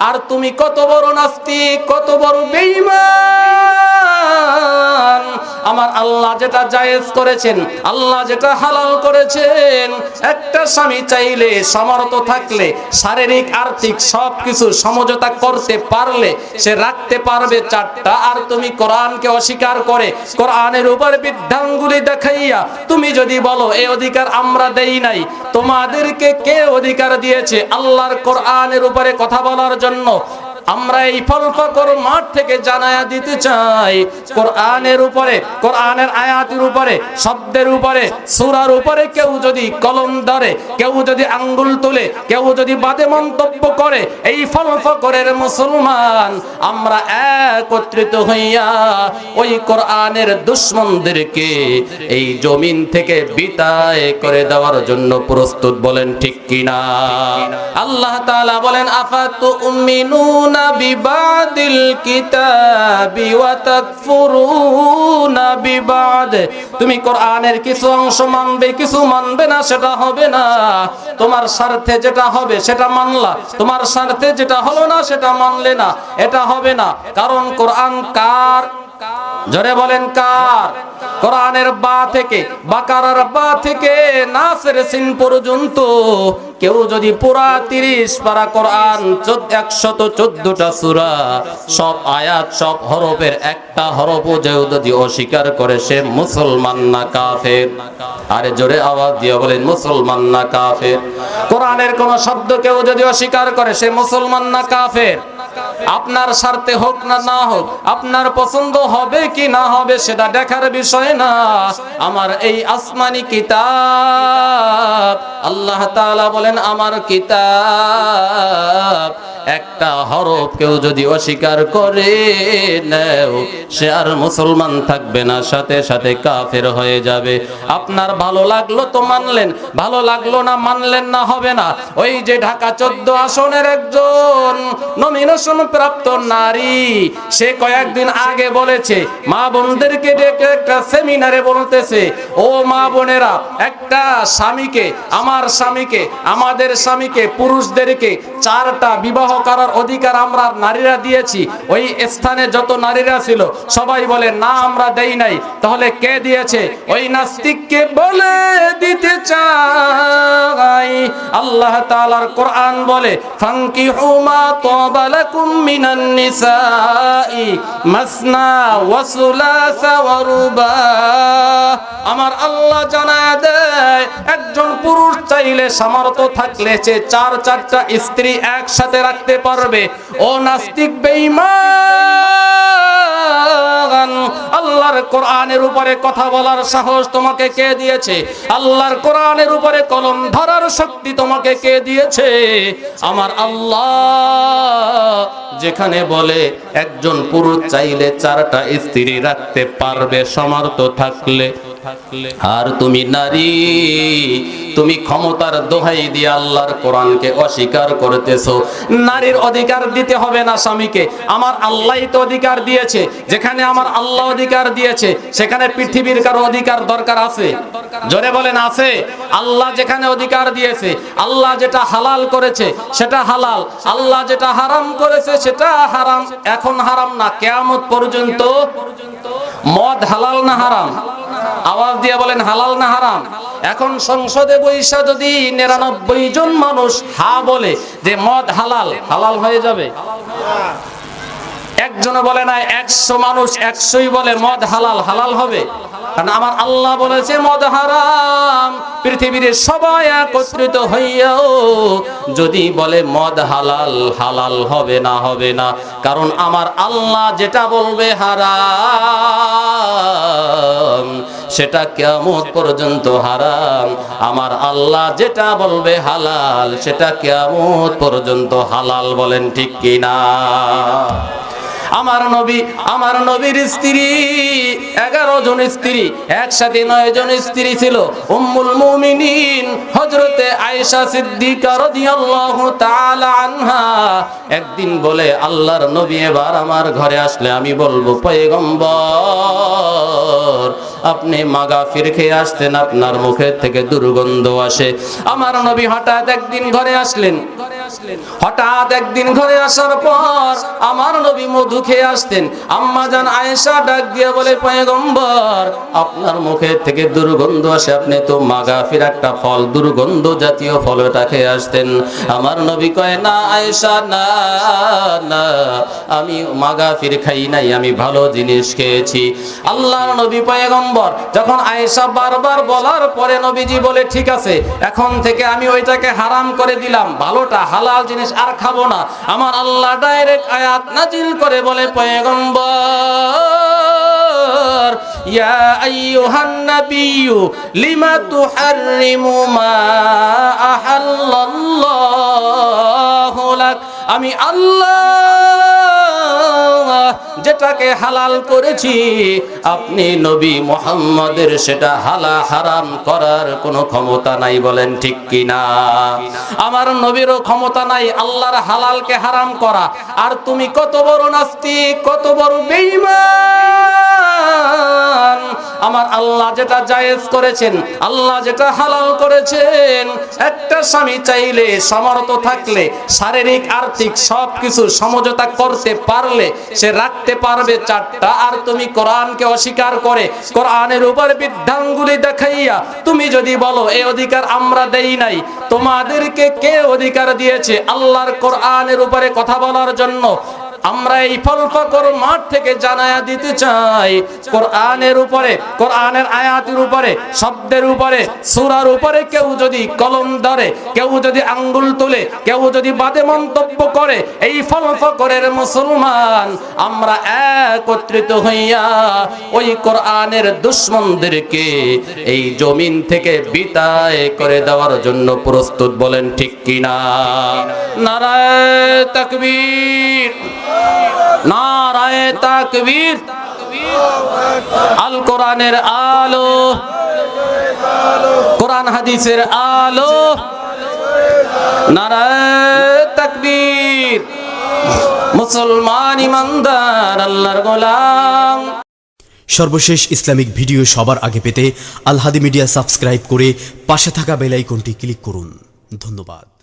আর তুমি কত বড় নাস্তিক কত বড় বেঈমান। আমার আল্লাহ যেটা জায়েজ করেছেন, আল্লাহ যেটা হালাল করেছেন, একটা স্বামী চাইলে সমর্থ থাকলে, শারীরিক, আর্থিক সব কিছু সমঝোতা করতে পারলে সে রাখতে পারবে চারটা। আর তুমি কোরআনকে অস্বীকার করে কোরআনের উপর বিধানগুলি দেখাইয়া তুমি যদি বলো এই অধিকার আমরা দেই নাই। তোমাদেরকে কে অধিকার দিয়েছে? আল্লাহর কোরআনের উপরে কথা বলার জন্য আমরা এই ফলফাকর মাঠ থেকে জানায়া দিতে চাই। কোরআনের উপরে, কোরআনের আয়াতের উপরে, শব্দের উপরে, সূরার উপরে কেউ যদি কলম ধরে, কেউ যদি আঙ্গুল তোলে, কেউ যদি বাদে মন্তব্য করে, এই ফলফাকরের মুসলমান আমরা একত্রিত হইয়া ওই কোরআনের দুশ্মনদেরকে এই জমিন থেকে বিদায় করে দেওয়ার জন্য প্রস্তুত বলেন ঠিক কিনা? আল্লাহ তাআলা বলেন আফাতু উমিনুনা বিবাদিল কিতাবি ওয়া তাকফুরুনা তুমি কোরআনের কিছু অংশ মানবে, কিছু মানবে না, সেটা হবে না। তোমার স্বার্থে যেটা হবে, সেটা মানলা। তোমার স্বার্থে যেটা হলো না, সেটা মানলে না। এটা হবে না। কারণ কোরআন কার? জোরে বলেন কার? কোরআনের বা থেকে, বাকারার বা থেকে, নাসের সিন পর্যন্ত কেউ যদি পুরা তিরিশ পারা কোরআন একশত চোদ্দটা সুরা, সব আয়াত, সব হরফের একটা হরফ যেও যদি অস্বীকার করে, সে মুসলমান না কাফের। আরে জোরে আওয়াজ দিয়ে বলেন, মুসলমান না কাফের। কোরআনের কোন শব্দ কেউ যদি অস্বীকার করে, সে মুসলমান না কাফের। আপনার স্বার্থে হোক না না হোক, আপনার পছন্দ হবে কি না হবে সেটা দেখার বিষয় না। আমার এই আসমানি কিতাব, আল্লাহ তাআলা বলেন, আমার কিতাব, একটা হরফ কেউ যদি অস্বীকার করে নেও, সে আর মুসলমান থাকবে না, সাথে সাথে কাফের হয়ে যাবে। আপনার ভালো লাগল তো মানলেন, ভালো লাগল না মানলেন না হবে না। ওই যে ঢাকা চোদ্দ আসনের একজন নমিনেশন প্রাপ্ত নারী, সে কয়েকদিন আগে বলেছে, মা বোনদেরকে ডেকে একটা সেমিনারে বলতেছে, ও মা বোনেরা, একটা স্বামীকে, আমার স্বামীকে, আমাদের স্বামীকে, পুরুষদেরকে চারটা বিবাহ করার অধিকার আমরা নারীরা দিয়েছি। ওই স্থানে যত নারীরা ছিল, সবাই বলে, না, আমরা দেই নাই। তাহলে কে দিয়েছে? ওই নাস্তিককে বলে দিতে চাই। আল্লাহ তাআলার কোরআন বলে ফাঙ্কিহু মা তাবা লাকুম মিনান নিসাই, মাসনা ওয়া সুলাসা আমার আল্লাহ জানায় দেয়, একজন পুরুষ চাইলে সামর্থ্য থাকলে সে চার চারটা স্ত্রী একসাথে রাখতে পারবে। ও নাস্তিক বেঈমান, আল্লাহর কোরআনের উপরে কথা বলার সাহস তোমাকে কে দিয়েছে? আল্লাহর কোরআনের উপরে কলম ধরার শক্তি তোমাকে কে দিয়েছে? আমার আল্লাহ যেখানে বলে একজন পুরুষ চাইলে চারটা স্ত্রী রাখতে পারবে সমর্থ থাকলে। আর তুমি নারী তুমি ক্ষমতার দোহাই দিয়ে আল্লাহর কোরআনকে অস্বীকার করতেছো। নারীর অধিকার দিতে হবে না স্বামীকে। আমার আল্লাহই তো অধিকার দিয়েছে। যেখানে আমার আল্লাহ অধিকার দিয়েছে, সেখানে পৃথিবীর কারও অধিকার দরকার আছে। জোরে বলেন, আছে। আল্লাহ যেখানে অধিকার দিয়েছে, আল্লাহ যেটা হালাল করেছে, সেটা হালাল। আল্লাহ যেটা হারাম করেছে, সেটা হারাম। এখন হারাম না, কেয়ামত পর্যন্ত মদ হালাল না হারাম? আওয়াজ দিয়ে বলেন, হালাল না হারাম? এখন সংসদে বৈশা যদি নিরানব্বই জন মানুষ হা বলে যে মদ হালাল হালাল হয়ে যাবে? একজনে বলে না, একশো মানুষ একশোই বলে মদ হালাল হালাল হবে? কারণ আমার আল্লাহ বলেছে, মদ হারাম। পৃথিবীর সবাই একত্রিত হইয়াও যদি বলে মদ হালাল হালাল হবে না হবে না। কারণ আমার আল্লাহ যেটা বলবে হারাম। সেটা কেমন পর্যন্ত হারাম। আমার আল্লাহ যেটা বলবে হালাল, সেটা কেমন পর্যন্ত হালাল বলেন ঠিক কিনা? আমার নবী, আমার নবীর স্ত্রী, এগারো জন স্ত্রী, একসাথে নয় জন স্ত্রী ছিল। উম্মুল মুমিনিন হজরতে আয়েশা সিদ্দিকা রাদিয়াল্লাহু তাআলা আনহা একদিন বলে, আল্লাহর নবী এবার আমার ঘরে আসলে আমি বলব, পয়গম্বর, আপনি মাগা খেয়ে আসতেন, আপনার মুখের থেকে দুর্গন্ধ আসে। আমার নবী হঠাৎ একদিন ঘরে আসলেন। হঠাৎ একদিন ঘরে আসার পর আমার নবী মধু খেয়ে আসতেন। আম্মা জান আয়েশা ডাক দিয়ে বলে, পয়গম্বর, আপনার মুখের থেকে দুর্গন্ধ আসে। আপনি তো মাগাফির একটা ফল, দুর্গন্ধ জাতীয় ফল এটা খেয়ে আসতেন। আমার নবী কয়, না আয়েশা, না না, আমি মাগাফির খাই নাই, আমি ভালো জিনিস খেয়েছি। আল্লাহর নবী পয়গম্বর, যখন আয়েশা বারবার বলার পরে নবীজি বলে, ঠিক আছে, এখন থেকে আমি ওইটাকে হারাম করে দিলাম, ভালোটা হালাল জিনিস আর খাব না। আমার আল্লাহ ডাইরেক্ট আয়াত নাজিল করে বলে, পয়গম্বর, ইয়া আইয়ুহান নাবিয়্যু লিমা তুহাররিমু মা আহাল্লাল্লাহু লাক? আমি আল্লাহ যেটাকে হালাল করেছি, আপনি নবী মোহাম্মদের সেটা হালা হারাম করার কোনো ক্ষমতা নাই বলেন ঠিক কিনা? আমার নবীরও ক্ষমতা নাই আল্লাহর হালালকে হারাম করা। আর তুমি কত বড় নাস্তিক, কত বড় বেঈমান! আমার আল্লাহ যেটা জায়েজ করেছেন, আল্লাহ যেটা হালাল করেছেন, একটা স্বামী চাইলে সমর্থ থাকলে, শারীরিক, আর্থিক সবকিছু সমঝোতা করতে পারলে, সে রাখতে পারবে চারটা। আর তুমি কোরআনকে অস্বীকার করে, কোরআনের উপর বিধানগুলি দেখাইয়া, তুমি যদি বলো এই অধিকার আমরা দেই নাই। তোমাদেরকে কে অধিকার দিয়েছে? আল্লাহর কোরআনের উপরে কথা বলার জন্য আমরা এই ফল ফকর মাঠ থেকে জানায়া দিতে চাই। কোরআনের উপরে, কোরআনের আয়াতের উপরে, শব্দের উপরে, সুরার উপরে কেউ যদি কলম ধরে, কেউ যদি আঙ্গুল তোলে, কেউ যদি বাদে মন্তব্য করে, এই ফল ফকরের মুসলমান আমরা একত্রিত হইয়া ওই কোরআনের দুশ্মনদেরকে এই জমিন থেকে বিদায় করে দেওয়ার জন্য প্রস্তুত বলেন ঠিক কিনা? নারায় তাকবীর। তাকবীর। আল কোরআনের আলো। কোরআন হাদিসের আলো। নারায় তাকবীর। মুসলমান ইমানদার, আল্লাহর গোলাম। সর্বশেষ ইসলামিক ভিডিও সবার আগে পেতে আলহাদি মিডিয়া সাবস্ক্রাইব করে পাশে থাকা বেল আইকনটি ক্লিক করুন। ধন্যবাদ।